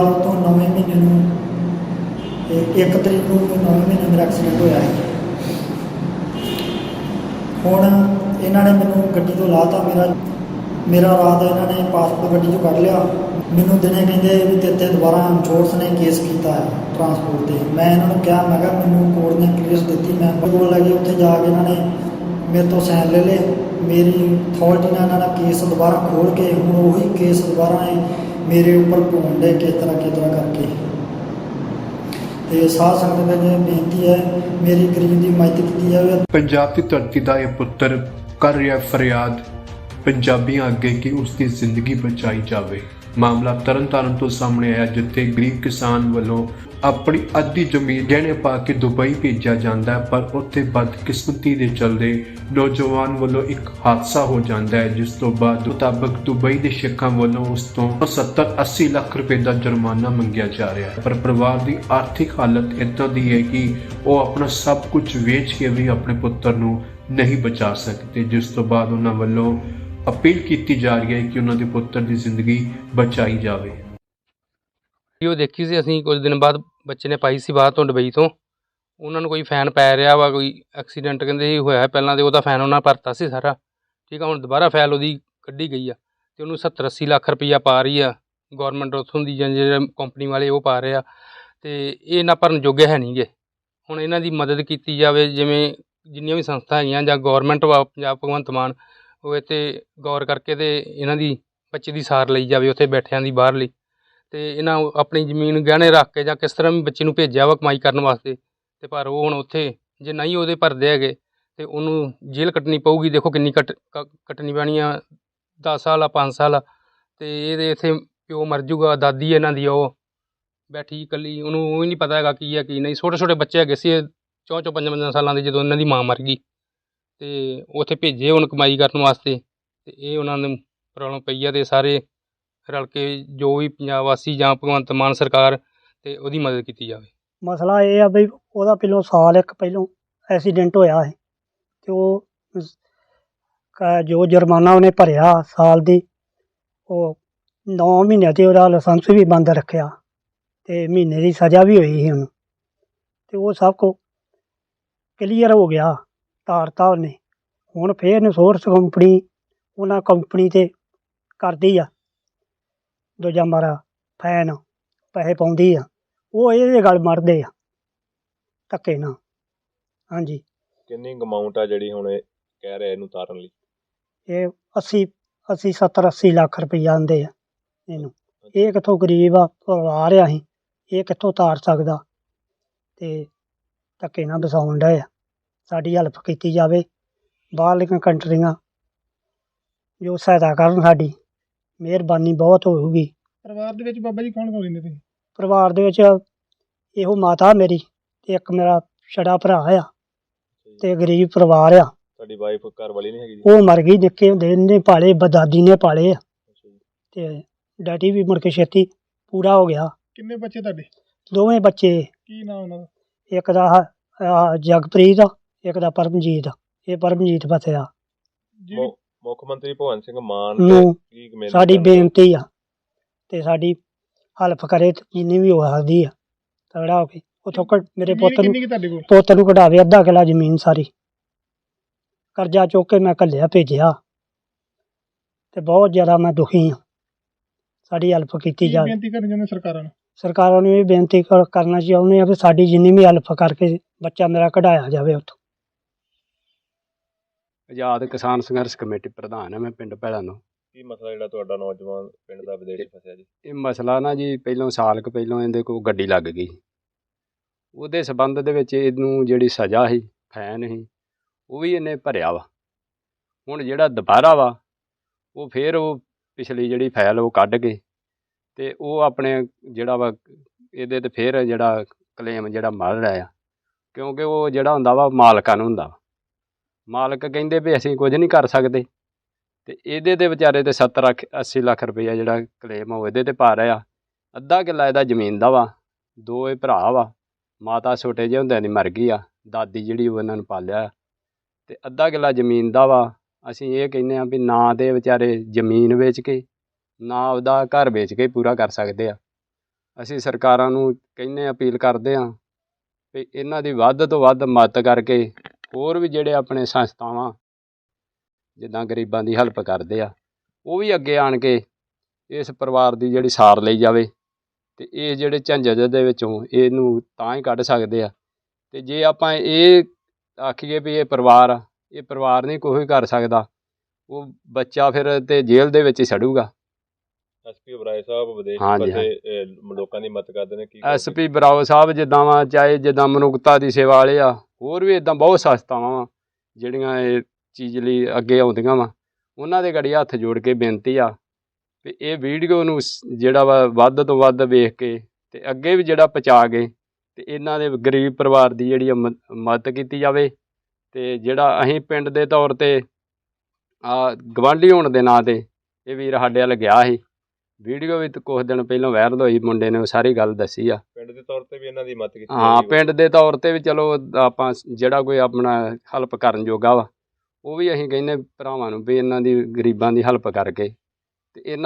ਸਾਲ ਤੋਂ ਨਵੇਂ ਮਹੀਨੇ ਨੂੰ ਇੱਕ ਤਰੀਕ ਨੂੰ ਨਵੇਂ ਮਹੀਨੇ ਮੇਰਾ ਐਕਸੀਡੈਂਟ ਹੋਇਆ ਹੈ। ਹੁਣ ਇਹਨਾਂ ਨੇ ਮੈਨੂੰ ਗੱਡੀ ਤੋਂ ਲਾਤਾ, ਮੇਰਾ ਮੇਰਾ ਰਾਤ ਇਹਨਾਂ ਨੇ ਪਾਸਪੋਰਟ ਗੱਡੀ ਚੋਂ ਕੱਢ ਲਿਆ। ਮੈਨੂੰ ਦਿਨੇ ਕਹਿੰਦੇ ਵੀ ਤੇਰੇ ਤੇ ਦੁਬਾਰਾ ਇੰਸ਼ੋਰੈਂਸ ਨੇ ਕੇਸ ਕੀਤਾ ਹੈ ਟਰਾਂਸਪੋਰਟ ਤੇ। ਮੈਂ ਇਹਨਾਂ ਨੂੰ ਕਿਹਾ, ਮੈਂ ਕਿਹਾ ਮੈਨੂੰ ਕੋਰਟ ਨੇ ਕਲੀਅਰੈਂਸ ਦਿੱਤੀ, ਮੈਂ ਕੋਲ ਲੈ ਕੇ ਉੱਥੇ ਜਾ ਕੇ ਇਹਨਾਂ ਨੇ ਮੇਰੇ ਤੋਂ ਸਾਈਨ ਲੈ ਲਏ। ਮੇਰੀ ਅਥਾਰਟੀ ਨਾਲ ਇਹਨਾਂ ਦਾ ਕੇਸ ਦੁਬਾਰਾ ਖੋਲ ਕੇ, ਹੁਣ ਉਹੀ ਕੇਸ ਦੁਬਾਰਾ ਇਹ ਮੇਰੇ ਉੱਪਰ ਪਾਉਣ ਦੇ ਕਿਸ ਤਰ੍ਹਾਂ ਕਿਸ ਤਰ੍ਹਾਂ ਕਰਕੇ। ਤੇ ਸਾਧ ਸੰਗਤ ਨੂੰ ਬੇਨਤੀ ਹੈ, ਮੇਰੀ ਗਰੀਬ ਦੀ ਮਦਦ ਕੀਤੀ ਜਾਵੇ। ਪੰਜਾਬ ਦੀ ਧਰਤੀ ਦਾ ਇਹ ਪੁੱਤਰ ਕਰ ਰਿਹਾ ਫਰਿਆਦ, ਪੰਜਾਬੀਆਂ ਅੱਗੇ ਕਿ ਉਸ ਦੀ ਜ਼ਿੰਦਗੀ ਬਚਾਈ ਜਾਵੇ। ਮਾਮਲਾ ਤਰਨਤਾਰਨ ਤੋਂ ਸਾਹਮਣੇ ਆਇਆ, ਜਿੱਥੇ ਗਰੀਬ ਕਿਸਾਨ ਵੱਲੋਂ ਆਪਣੀ ਅੱਧੀ ਜ਼ਮੀਨ ਗਹਿਣੇ ਪਾ ਕੇ ਦੁਬਈ ਭੇਜਿਆ ਜਾਂਦਾ ਹੈ, ਪਰ ਉੱਥੇ ਬਦਕਿਸਮਤੀ ਦੇ ਚਲਦੇ ਨੌਜਵਾਨ ਵੱਲੋਂ ਇੱਕ ਹਾਦਸਾ ਹੋ ਜਾਂਦਾ ਹੈ, ਜਿਸ ਤੋਂ ਬਾਅਦ ਮੁਤਾਬਕ ਦੁਬਈ ਦੇ ਸ਼ੇਖਾਂ ਵੱਲੋਂ ਉਸ ਤੋਂ 70 80 ਲੱਖ ਰੁਪਏ ਦਾ ਜੁਰਮਾਨਾ ਮੰਗਿਆ ਜਾ ਰਿਹਾ ਹੈ। ਪਰ ਪਰਿਵਾਰ ਦੀ ਆਰਥਿਕ ਹਾਲਤ ਇਦਾਂ ਦੀ ਹੈ ਕਿ ਉਹ ਆਪਣਾ ਸਭ ਕੁਝ ਵੇਚ ਕੇ ਵੀ ਆਪਣੇ ਪੁੱਤਰ ਨੂੰ ਨਹੀਂ ਬਚਾ ਸਕਦੇ, ਜਿਸ ਤੋਂ ਬਾਅਦ ਉਹਨਾਂ ਵੱਲੋਂ ਅਪੀਲ ਕੀਤੀ ਜਾ ਰਹੀ ਹੈ ਕਿ ਉਹਨਾਂ ਦੇ ਪੁੱਤਰ ਦੀ ਜ਼ਿੰਦਗੀ ਬਚਾਈ ਜਾਵੇ। ਵੀਡੀਓ ਦੇਖੀ ਸੀ ਅਸੀਂ ਕੁਝ ਦਿਨ ਬਾਅਦ ਬੱਚੇ ਨੇ ਪਾਈ ਸੀ ਬਾਹਰ ਤੋਂ ਦੁਬਈ ਤੋਂ। ਉਹਨਾਂ ਨੂੰ ਕੋਈ ਫੈਨ ਪੈ ਰਿਹਾ ਵਾ, ਕੋਈ ਐਕਸੀਡੈਂਟ ਕਹਿੰਦੇ ਸੀ ਹੋਇਆ ਪਹਿਲਾਂ ਤੇ ਉਹਦਾ ਫੈਨ ਉਹਨਾਂ ਭਰਤਾ ਸੀ ਸਾਰਾ। ਠੀਕ ਆ, ਹੁਣ ਦੁਬਾਰਾ ਫੈਲ ਉਹਦੀ ਕੱਢੀ ਗਈ ਆ ਤੇ ਉਹਨੂੰ 70 80 ਲੱਖ ਰੁਪਈਆ ਪਾ ਰਹੀ ਆ। ਗਵਰਨਮੈਂਟ ਉੱਥੋਂ ਦੀ ਜਾਂ ਜਿਹੜੇ ਕੰਪਨੀ ਵਾਲੇ ਉਹ ਪਾ ਰਹੇ ਆ ਤੇ ਇਹ ਨਾ ਭਰਨ ਜੋਗੇ ਹੈ ਨਹੀਂਗੇ ਹੁਣ ਇਹਨਾਂ ਦੀ ਮਦਦ ਕੀਤੀ ਜਾਵੇ, ਜਿਵੇਂ ਜਿੰਨੀਆਂ ਵੀ ਸੰਸਥਾ ਹੈਗੀਆਂ ਜਾਂ ਗਵਰਨਮੈਂਟ ਵਾ, ਪੰਜਾਬ ਭਗਵੰਤ ਮਾਨ ਉਹ ਇਹ 'ਤੇ ਗੌਰ ਕਰਕੇ ਅਤੇ ਇਹਨਾਂ ਦੀ ਬੱਚੇ ਦੀ ਸਾਰ ਲਈ ਜਾਵੇ, ਉੱਥੇ ਬੈਠਿਆਂ ਦੀ ਬਾਹਰਲੀ ਅਤੇ ਇਹਨਾਂ ਆਪਣੀ ਜ਼ਮੀਨ ਗਹਿਣੇ ਰੱਖ ਕੇ ਜਾਂ ਕਿਸ ਤਰ੍ਹਾਂ ਵੀ ਬੱਚੇ ਨੂੰ ਭੇਜਿਆ ਵਾ ਕਮਾਈ ਕਰਨ ਵਾਸਤੇ ਅਤੇ ਪਰ ਉਹ ਹੁਣ ਉੱਥੇ, ਜੇ ਨਹੀਂ ਉਹਦੇ ਭਰਦੇ ਹੈਗੇ, ਤੇ ਉਹਨੂੰ ਜੇਲ੍ਹ ਕੱਟਣੀ ਪਊਗੀ। ਦੇਖੋ ਕਿੰਨੀ ਕੱਟ, ਕ- ਕੱਟਣੀ ਪੈਣੀ ਆ 10 ਸਾਲ ਆ 5 ਸਾਲ ਆ ਅਤੇ ਇਹਦੇ ਇੱਥੇ ਪਿਓ ਮਰ ਜੂਗਾ, ਦਾਦੀ ਇਹਨਾਂ ਦੀ ਉਹ, ਬੈਠੀ ਇਕੱਲੀ, ਉਹਨੂੰ ਉਹ ਹੀ ਨਹੀਂ ਪਤਾ ਹੈਗਾ ਕੀ ਹੈ ਕੀ ਨਹੀਂ। ਛੋਟੇ ਛੋਟੇ ਬੱਚੇ ਹੈਗੇ ਸੀ ਚੌਂ ਚੌਂ ਪੰਜਾਂ ਪੰਜਾਂ ਸਾਲਾਂ ਦੇ ਜਦੋਂ ਇਹਨਾਂ ਦੀ ਮਾਂ ਮਰ ਗਈ। ਤੇ ਉੱਥੇ ਭੇਜੇ ਹੁਣ ਕਮਾਈ ਕਰਨ ਵਾਸਤੇ ਤੇ ਇਹ ਉਹਨਾਂ ਨੂੰ ਪ੍ਰੋਬਲਮ ਪਈ ਆ ਅਤੇ ਸਾਰੇ ਰਲ ਕੇ ਜੋ ਵੀ ਪੰਜਾਬ ਵਾਸੀ ਜਾਂ ਭਗਵੰਤ ਮਾਨ ਸਰਕਾਰ ਅਤੇ ਉਹਦੀ ਮਦਦ ਕੀਤੀ ਜਾਵੇ। ਮਸਲਾ ਇਹ ਆ ਬਈ ਉਹਦਾ ਪਹਿਲੋਂ ਸਾਲ ਇੱਕ ਪਹਿਲੋਂ ਐਕਸੀਡੈਂਟ ਹੋਇਆ ਹੈ ਤੇ ਉਹ ਕ- ਜੋ ਜੁਰਮਾਨਾ ਉਹਨੇ ਭਰਿਆ ਸਾਲ ਦੀ, ਉਹ 9 ਮਹੀਨਿਆਂ ਤੇ ਉਹਦਾ ਲਾਇਸੈਂਸ ਵੀ ਬੰਦ ਰੱਖਿਆ ਤੇ ਮਹੀਨੇ ਦੀ ਸਜ਼ਾ ਵੀ ਹੋਈ ਸੀ ਉਹਨੂੰ ਤੇ ਉਹ ਸਭ ਕੁ ਕਲੀਅਰ ਹੋ ਗਿਆ। ਤਾਰਤਾ ਉਹਨੇ। ਹੁਣ ਫੇਰ ਇੰਸ਼ੋਰੈਂਸ ਕੰਪਨੀ ਉਹਨਾਂ ਕੰਪਨੀ ਤੇ ਕਰਦੀ ਆ। ਦੂਜਾ ਮਾਰਾ ਫੈਨ ਪੈਸੇ ਪਾਉਂਦੀ ਆ। ਉਹ ਇਹਦੇ ਗੱਲ ਮਰਦੇ ਆ ਧੱਕੇ ਨਾਲ। ਹਾਂਜੀ। ਕਿੰਨੀ ਅਮਾਉਂਟ ਆ ਜਿਹੜੀ ਹੁਣ ਇਹ ਕਹਿ ਰਿਹਾ ਇਹਨੂੰ ਤਾਰਨ ਲਈ? ਇਹ 80 80 70 80 ਲੱਖ ਰੁਪਈਆ ਆਂਦੇ ਆ ਇਹਨੂੰ। ਇਹ ਕਿੱਥੋਂ ਗਰੀਬ ਆ ਪਰਿਵਾਰ ਆ ਅਸੀਂ। ਇਹ ਕਿੱਥੋਂ ਤਾਰ ਸਕਦਾ? ਤੇ ਧੱਕੇ ਨਾਲ ਵਸਾਉਣ ਆ। ਸਾਡੀ ਹੈਲਪ ਕੀਤੀ ਜਾਵੇ ਬਾਹਰਲੀਆਂ ਕੰਟਰੀਆਂ ਜੋ ਸਹਾਇਤਾ ਕਰਨ ਸਾਡੀ ਮਿਹਰਬਾਨੀ ਬਹੁਤ ਹੋਊਗੀ। ਪਰਿਵਾਰ ਦੇ ਵਿੱਚ ਬਾਬਾ ਜੀ ਕੌਣ ਕੌਣ ਰਹਿੰਦੇ ਤੁਸੀਂ? ਪਰਿਵਾਰ ਦੇ ਵਿੱਚ ਇਹੋ ਮਾਤਾ ਮੇਰੀ ਤੇ ਇੱਕ ਮੇਰਾ ਛੜਾ ਭਰਾ ਆ ਤੇ ਗਰੀਬ ਪਰਿਵਾਰ ਆ। ਤੁਹਾਡੀ ਵਾਈਫ ਘਰ ਵਾਲੀ ਨਹੀਂ ਹੈਗੀ ਜੀ? ਉਹ ਮਰ ਗਈ ਨਿੱਕੇ ਹੁੰਦੇ ਇਹਨੇ ਪਾਲੇ ਬਦਾਦੀ ਨੇ ਪਾਲੇ ਆ। ਅੱਛਾ ਜੀ। ਤੇ ਡੈਡੀ ਵੀ ਮੁੜ ਕੇ ਛੇਤੀ ਪੂਰਾ ਹੋ ਗਿਆ। ਕਿੰਨੇ ਬੱਚੇ ਤੁਹਾਡੇ? ਦੋਵੇਂ ਬੱਚੇ ਕੀ ਨਾਮ ਉਹਨਾਂ ਦਾ? ਇੱਕ ਦਾ ਆਹ- ਆਹ ਜਗਪ੍ਰੀਤ ਆ ਇੱਕ ਦਾ ਪਰਮਜੀਤ ਆ। ਇਹ ਪਰਮਜੀਤ ਮੁ- ਮੁੱਖ ਮੰਤਰੀ ਭਗਵੰਤ ਸਿੰਘ ਮਾਨ ਨੂੰ ਕੀ ਕਮੇਟੀ ਸਾਡੀ ਕਰਦੇ? ਬੇਨਤੀ ਆ ਤੇ ਸਾਡੀ ਹੈਲਪ ਕਰੇ ਤੇ ਜਿੰਨੀ ਵੀ ਹੋ ਸਕਦੀ ਆ। ਤਗੜਾ ਹੋ ਕੇ ਉਥੋਂ ਮੇਰੇ ਪੁੱਤ ਨੂੰ ਕਿੰਨੀ ਕੁ ਤੁਹਾਡੇ ਕੋਲ? ਪੁੱਤ ਨੂੰ ਕਢਾਵੇ ਅੱਧਾ ਕਿੱਲਾ ਜ਼ਮੀਨ ਸਾਰੀ। ਕਰਜ਼ਾ ਚੁੱਕ ਕੇ ਮੈਂ ਘੱਲਿਆ ਭੇਜਿਆ। ਤੇ ਬਹੁਤ ਜ਼ਿਆਦਾ ਮੈਂ ਦੁਖੀ ਹਾਂ ਸਾਡੀ ਹੈਲਪ ਕੀਤੀ ਕੀ ਜਾਵੇ। ਬੇਨਤੀ ਕਰਨ ਚਾਹੁੰਦੇ ਸਰਕਾਰਾਂ ਨੂੰ? ਸਰਕਾਰਾਂ ਨੂੰ ਇਹ ਬੇਨਤੀ ਕਰ- ਕਰਨਾ ਚਾਹੁੰਦੇ ਆ ਵੀ ਸਾਡੀ ਜਿੰਨੀ ਵੀ ਹੈਲਪ ਕਰਕੇ ਬੱਚਾ ਮੇਰਾ ਕਢਾਇਆ ਜਾਵੇ ਉੱਥੋਂ। ਆਜ਼ਾਦ ਕਿਸਾਨ ਸੰਘਰਸ਼ ਕਮੇਟੀ ਪ੍ਰਧਾਨ ਹਾਂ ਮੈਂ ਪਿੰਡ ਭੈਲਾਂ ਤੋਂ ਕੀ ਮਸਲਾ ਜਿਹੜਾ ਤੁਹਾਡਾ ਨੌਜਵਾਨ ਪਿੰਡ ਦਾ ਵਿਦੇਸ਼ ਫਸਿਆ ਜੀ? ਇਹ ਮਸਲਾ ਨਾ ਜੀ ਪਹਿਲੋਂ ਸਾਲ ਕੁ ਪਹਿਲੋਂ ਇਹਦੇ ਕੋਲ ਗੱਡੀ ਲੱਗ ਗਈ। ਉਹਦੇ ਸਬੰਧ ਦੇ ਵਿੱਚ ਇਹਨੂੰ ਜਿਹੜੀ ਸਜ਼ਾ ਸੀ ਫੈਨ ਸੀ ਉਹ ਵੀ ਇਹਨੇ ਭਰਿਆ ਵਾ। ਹੁਣ ਜਿਹੜਾ ਦੁਬਾਰਾ ਵਾ ਉਹ ਫੇਰ ਉਹ ਪਿਛਲੀ ਜਿਹੜੀ ਫਾਈਲ ਉਹ ਕੱਢ ਕੇ ਤੇ ਉਹ ਆਪਣੇ ਜਿਹੜਾ ਵਾ ਇਹਦੇ ਤੇ ਫੇਰ ਜਿਹੜਾ ਕਲੇਮ ਜਿਹੜਾ ਮੜ ਰਿਹਾ ਆ। ਕਿਉਂਕਿ ਉਹ ਜਿਹੜਾ ਹੁੰਦਾ ਵਾ ਮਾਲਕਾਂ ਨੂੰ ਹੁੰਦਾ ਵਾ। ਮਾਲਕ ਕਹਿੰਦੇ ਵੀ ਅਸੀਂ ਕੁਝ ਨਹੀਂ ਕਰ ਸਕਦੇ। ਤੇ ਇਹਦੇ ਤੇ ਵਿਚਾਰੇ ਤੇ 70 ਲੱਖ 80 ਲੱਖ ਰੁਪਈਆ ਜਿਹੜਾ ਕਲੇਮ ਉਹ ਇਹਦੇ ਤੇ ਪਾ ਰਿਹਾ ਅੱਧਾ ਕਿੱਲਾ ਇਹਦਾ ਜ਼ਮੀਨ ਦਾ ਵਾ, ਦੋ ਇਹ ਭਰਾ ਵਾ, ਮਾਤਾ ਛੋਟੇ ਜਿਹੇ ਹੁੰਦਿਆਂ ਦੀ ਮਰ ਗਈ ਆ, ਦਾਦੀ ਜਿਹੜੀ ਉਹ ਇਹਨਾਂ ਨੂੰ ਪਾਲਿਆ। ਤੇ ਅੱਧਾ ਕਿੱਲਾ ਜ਼ਮੀਨ ਦਾ ਵਾ, ਅਸੀਂ ਇਹ ਕਹਿੰਦੇ ਆ ਵੀ ਨਾ ਤੇ ਵਿਚਾਰੇ ਜ਼ਮੀਨ ਵੇਚ ਕੇ, ਨਾ ਉਹਦਾ ਘਰ ਵੇਚ ਕੇ ਪੂਰਾ ਕਰ ਸਕਦੇ ਆ। ਅਸੀਂ ਸਰਕਾਰਾਂ ਨੂੰ ਕਹਿੰਨੇ ਅਪੀਲ ਕਰਦੇ ਹਾਂ ਵੀ ਇਹਨਾਂ ਦੀ ਵੱਧ ਤੋਂ ਵੱਧ ਮਦਦ ਕਰਕੇ ਹੋਰ ਵੀ ਜਿਹੜੇ ਆਪਣੇ ਸੰਸਥਾਵਾਂ ਜਿੱਦਾਂ ਗਰੀਬਾਂ ਦੀ ਹੈਲਪ ਕਰਦੇ ਆ ਉਹ ਵੀ ਅੱਗੇ ਆਣ ਕੇ ਇਸ ਪਰਿਵਾਰ ਦੀ ਜਿਹੜੀ ਸਾਰ ਲਈ ਜਾਵੇ ਤੇ ਇਹ ਜਿਹੜੇ ਝੰਜਟ ਦੇ ਵਿੱਚੋਂ ਇਹਨੂੰ ਤਾਂ ਹੀ ਕੱਢ ਸਕਦੇ ਆ ਤੇ ਜੇ ਆਪਾਂ ਇਹ ਆਖੀਏ ਵੀ ਇਹ ਪਰਿਵਾਰ ਆ ਇਹ ਪਰਿਵਾਰ ਨਹੀਂ ਕੋਈ ਕਰ ਸਕਦਾ ਉਹ ਬੱਚਾ ਫਿਰ ਤੇ ਜੇਲ੍ਹ ਦੇ ਵਿੱਚ ਹੀ ਸੜੂਗਾ ਐਸਪੀ ਬਰਾਏ ਸਾਹਿਬ ਵਿਦੇਸ਼ ਪਾਸੇ ਲੋਕਾਂ ਦੀ ਮਦਦ ਕਰਦੇ ਨੇ ਕੀ? ਐਸਪੀ ਬਰਾਓ ਸਾਹਿਬ ਜਿੱਦਾਂ ਵਾ ਚਾਹੇ ਜਿੱਦਾਂ ਮਨੁੱਖਤਾ ਦੀ ਸੇਵਾ ਵਾਲੇ ਆ ਹੋਰ ਵੀ ਇਦਾਂ ਬਹੁਤ ਸੰਸਥਾਵਾਂ ਵਾ, ਜਿਹੜੀਆਂ ਇਹ ਚੀਜ਼ ਲਈ ਅੱਗੇ ਆਉਂਦੀਆਂ ਵਾ। ਉਹਨਾਂ ਦੇ ਗੜੀ ਹੱਥ ਜੋੜ ਕੇ ਬੇਨਤੀ ਆ ਵੀ ਇਹ ਵੀਡੀਓ ਨੂੰ ਜਿਹੜਾ ਵਾ ਵੱਧ ਤੋਂ ਵੱਧ ਵੇਖ ਕੇ ਤੇ ਅੱਗੇ ਵੀ ਜਿਹੜਾ ਪਹੁੰਚਾ ਕੇ ਤੇ ਇਹਨਾਂ ਦੇ ਗਰੀਬ ਪਰਿਵਾਰ ਦੀ ਜਿਹੜੀ ਆ ਮ- ਮਦਦ ਕੀਤੀ ਜਾਵੇ ਤੇ ਜਿਹੜਾ ਅਸੀਂ ਪਿੰਡ ਦੇ ਤੌਰ ਤੇ ਆ ਗਵਾਂਢੀ ਹੋਣ ਦੇ ਨਾਂ ਤੇ ਇਹ ਵੀਰ ਸਾਡੇ ਵੱਲ ਗਿਆ ਸੀ। ਵੀਡੀਓ ਵੀ ਤੇ ਕੁਝ ਦਿਨ ਪਹਿਲਾਂ ਵਾਇਰਲ ਹੋਈ, ਮੁੰਡੇ ਨੇ ਉਹ ਸਾਰੀ ਗੱਲ ਦੱਸੀ ਆ। ਦੇ ਤੌਰ ਤੇ ਵੀ ਇਹਨਾਂ ਦੀ ਮਦਦ ਕੀਤੀ ਹਾਂ। ਪਿੰਡ ਦੇ ਤੌਰ ਤੇ ਵੀ ਚਲੋ ਆਪਾਂ ਜਿਹੜਾ ਕੋਈ ਆਪਣਾ ਹੈਲਪ ਕਰਨ ਜੋਗਾ ਵਾ ਉਹ ਵੀ ਅਸੀਂ ਕਹਿੰਦੇ ਭਰਾਵਾਂ ਨੂੰ ਵੀ ਇਹਨਾਂ ਦੀ ਗਰੀਬਾਂ ਦੀ ਹੈਲਪ ਕਰਕੇ ਤੇ ਇਹਨਾਂ